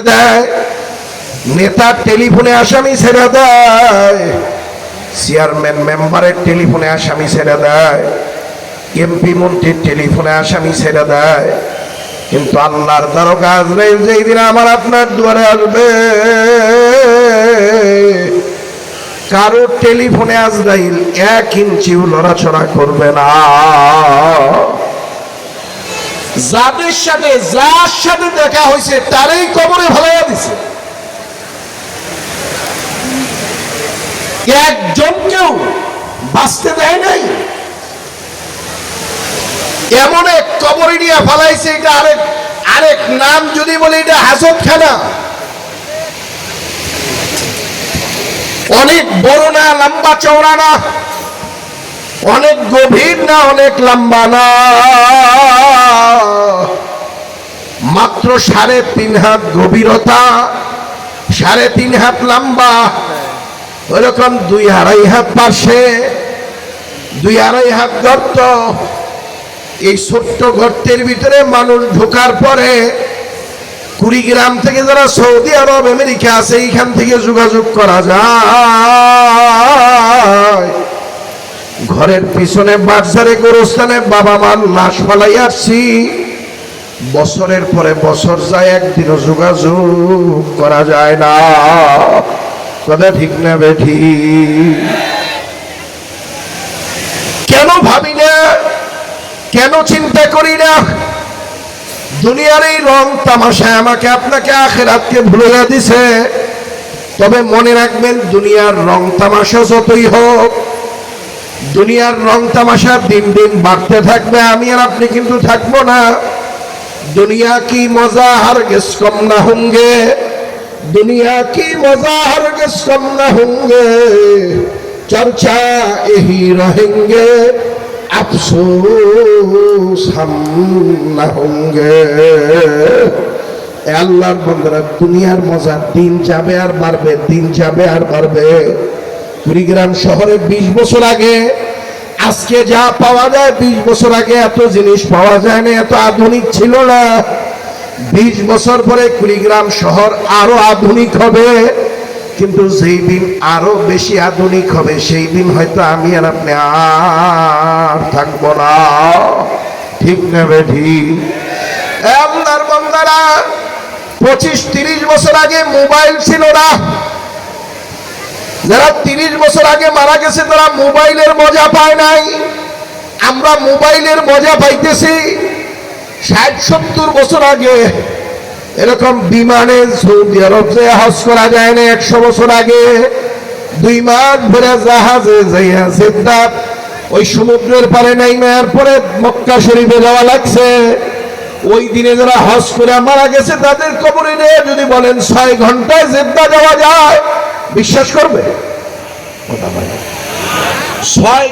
দেয়। নেতার টেলিফোনে আসামি ছেড়ে দেয়। চেয়ারম্যান মেম্বারের টেলিফোনে আসামি ছেড়ে দেয়। এমপি মন্ত্রীর টেলিফোনে আসামি ছেড়ে দেয়। কিন্তু আল্লাহর দ্বারকা আজরাইল যেই দিন আমার আপনার দুয়ারে আসবে। কারও টেলিফোনে আজরাইল এক ইঞ্চিও লড়াচড়া করবে না। যাদের সাথে, যার সাথে দেখা হয়েছে, তারই কবরে ভালাইয়া দিছে। একজনকেও বাঁচতে দেয় নাই। এমন এক কবরে নিয়ে ফালাইছে, এটা আরেক আরেক নাম যদি বলি, এটা হাজত খানা অনেক বড় না, লম্বা চওড়া না। অনেক গভীর না, অনেক লম্বা না। মাত্র সাড়ে তিন হাত গভীরতা, সাড়ে তিন হাত লম্বা, ওরকম দুই আড়াই হাত পাশে দুই আড়াই হাত গর্ত। এই ছোট্ট গর্তের ভিতরে মানুষ ঢোকার পরে কুড়িগ্রাম থেকে যারা সৌদি আরব, আমেরিকা আছে, এইখান থেকে যোগাযোগ করা যায়। ঘরের পিছনে বাজারে গোরস্থানে বাবা মার লাশ ফালাই আসছি। বছরের পরে বছর যায়, একদিনও যোগাযোগ করা যায় না। কথা ঠিক না বেঠি কেন ভাবি না? কেন চিন্তা করি না? দুনিয়ার এই রং তামাশায় আমাকে আপনাকে আখেরাতকে ভুলে দিছে। তবে মনে রাখবেন, দুনিয়ার রং তামাশা যতই হোক দুনিয়ার রং তামাশা দিন দিন বাড়তে থাকবে, আমি আর আপনি কিন্তু থাকব না। দুনিয়া কি মজা হার গেস কম না হুঙ্গে। দুনিয়া কি মজা হার গেস কম না হুঙ্গে। চর্চা এহি রহেঙ্গে, আফসোস হাম না হুঙ্গে। আল্লাহর বন্ধুরা দুনিয়ার মজা দিন যাবে আর বাড়বে, দিন যাবে আর বাড়বে। কুড়িগ্রাম শহরে ২০ বছর আগে, আজকে যা পাওয়া যায় ২০ বছর আগে এত জিনিস পাওয়া যায় না এত আধুনিক ছিল না। ২০ বছর পরে কুড়িগ্রাম শহর আরও আধুনিক হবে, কিন্তু যেই দিন আরও বেশি আধুনিক হবে, সেই দিন হয়তো আমি আর আপনি আর থাকব না। ঠিক নেবে ঠিক আপনার বন্দারা, পঁচিশ তিরিশ বছর আগে মোবাইল ছিল না। যারা তিরিশ বছর আগে মারা গেছে, তারা মোবাইলের মজা পায় নাই। আমরা মোবাইলের মজা পাইতেছি। ষাট, সত্তর বছর আগে এরকম বিমানে সৌদি আরব যে হজ করা যায় না একশো বছর আগে। দুই মাস ধরে জাহাজে যাইয়া সিদ্ধাত ওই সমুদ্রের পারে নাইমার পরে মক্কা শরীফে যাওয়া লাগছে। ওই দিনে যারা হজ করে মারা গেছে, তাদের কবরে যদি বলেন ছয় ঘন্টায় জেদ্দা যাওয়া যায়। বিশ্বাস করবে? ছয়